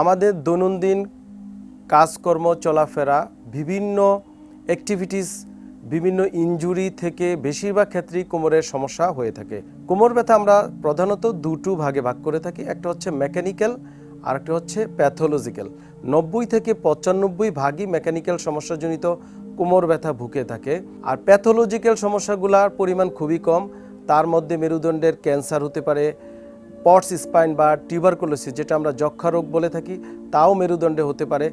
আমাদের দৈনন্দিন কাজকর্ম, চলাফেরা, বিভিন্ন অ্যাক্টিভিটিস বিভিন্ন ইনজুরি থেকে বেশিরভাগ ক্ষেত্রেই কোমরের সমস্যা হয়ে থাকে। কোমর ব্যথা আমরা প্রধানত দুটো ভাগে ভাগ করে থাকি, একটা হচ্ছে মেকানিক্যাল আর একটা হচ্ছে প্যাথোলজিক্যাল নব্বই থেকে পঁচানব্বই ভাগই মেকানিক্যাল সমস্যাজনিত কোমর ব্যথা ভুগে থাকে। আর প্যাথোলজিক্যাল সমস্যাগুলোর পরিমাণ খুবই কম, তার মধ্যে মেরুদণ্ডের ক্যান্সার হতে পারে পটস স্পাইন বা টিউবারকুলোসিস, যেটা আমরা যক্ষা রোগ বলে থাকি, তাও মেরুদণ্ডে হতে পারে।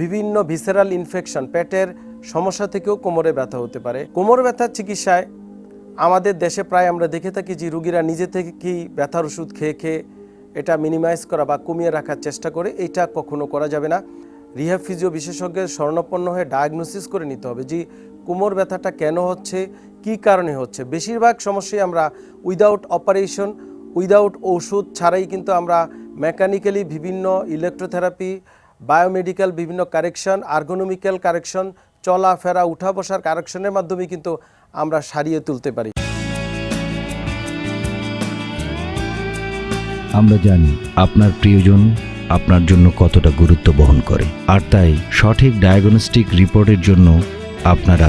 বিভিন্ন ভিসেরাল ইনফেকশন পেটের সমস্যা থেকেও কোমরে ব্যথা হতে পারে। কোমর ব্যথার চিকিৎসায় আমাদের দেশে প্রায় আমরা দেখে থাকি যে, রুগীরা নিজে থেকেই ব্যথার ওষুধ খেয়ে খেয়ে এটা মিনিমাইজ করা বা কমিয়ে রাখার চেষ্টা করে। এটা কখনো করা যাবে না। রিহ্যাব ফিজিও বিশেষজ্ঞের স্বর্ণপন্ন হয়ে ডায়াগনোসিস করে নিতে হবে যে, কোমর ব্যথাটা কেন হচ্ছে, কি কারণে হচ্ছে। বেশিরভাগ সমস্যাই আমরা উইদাউট অপারেশন উইদাউট ওষুধ ছাড়াই কিন্তু আমরা মেকানিক্যালি বিভিন্ন ইলেকট্রোথেরাপি, বায়োমেডিক্যাল বিভিন্ন কারেকশন, আর্গোনমিক্যাল কারেকশন, চলাফেরা উঠা বসার কারেকশনের মাধ্যমে কিন্তু আমরা সারিয়ে তুলতে পারি। আমরা জানি আপনার প্রিয়জন আপনার জন্য কতটা গুরুত্ব বহন করে। আর তাই সঠিক ডায়াগনস্টিক রিপোর্টের জন্য আপনারা